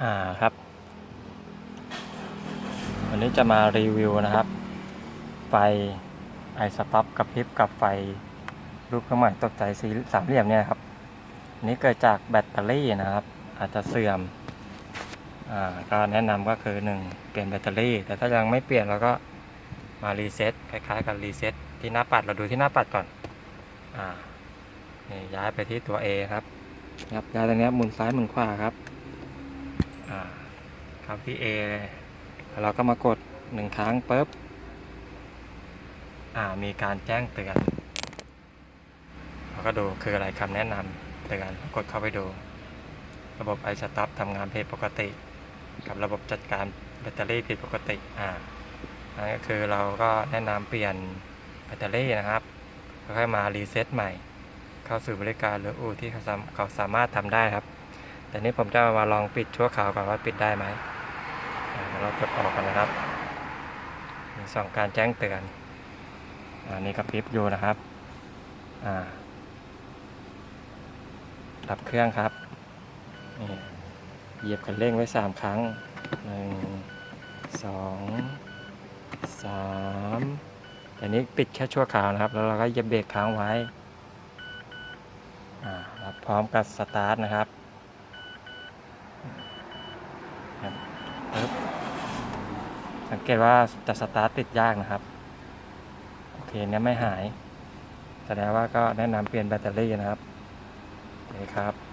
อ่าครับ วันนี้จะมารีวิวนะครับ ไฟไอสต็อปกับพริบกับไฟรูปเครื่องหมายตกใจสีสามเหลี่ยมเนี่ยครับนนี้เกิดจากแบตเตอรี่นะครับ อาจจะเสื่อมอ่าก็แนะนำก็คือหนึ่งเปลี่ยนแบตเตอรี่ แต่ถ้ายังไม่เปลี่ยนเราก็มารีเซ็ตคล้ายๆกับรีเซ็ตที่หน้าปัดเราดูที่หน้าปัดก่อนอ่านี่ย้ายไปที่ตัว A ครับครับย้ายตรงนี้หมุนซ้ายหมุนขวาครับ ครับที่ A แล้วเราก็มากดหนึ่งครั้งปุ๊บอ่ามีการแจ้งเตือนเราก็ดูคืออะไรคำแนะนำเตือนกดเข้าไปดู ระบบไอสต็อปทำงานผิดปกติ กับระบบจัดการแบตเตอรี่ผิดปกติอ่านั่นก็คือเราก็แนะนำเปลี่ยนแบตเตอรี่นะครับค่อยมารีเซ็ตใหม่ เข้าสู่บริการหรืออู่ที่เขาสามารถทำได้ครับ แต่นี้ผมจะมาลองปิดชั่วคราวก่อนว่าปิดได้ไหมเรากดออกกันนะครับ มีสองการแจ้งเตือนอันนี้กระพริบอยู่นะครับดับเครื่องครับเหยียบคันเร่งไว้สามครั้งหนึ่งสองสามอันนี้ปิดแค่ชั่วคราวนะครับ แล้วเราก็เหยียบเบรกค้างไว้พร้อมกับสตาร์ทนะครับ ครับปึ๊บสังเกตว่าจะสตาร์ทติดยากนะครับ โอเคเนี่ยไม่หาย แสดงว่าก็แนะนำเปลี่ยนแบตเตอรี่นะครับโอเคครับ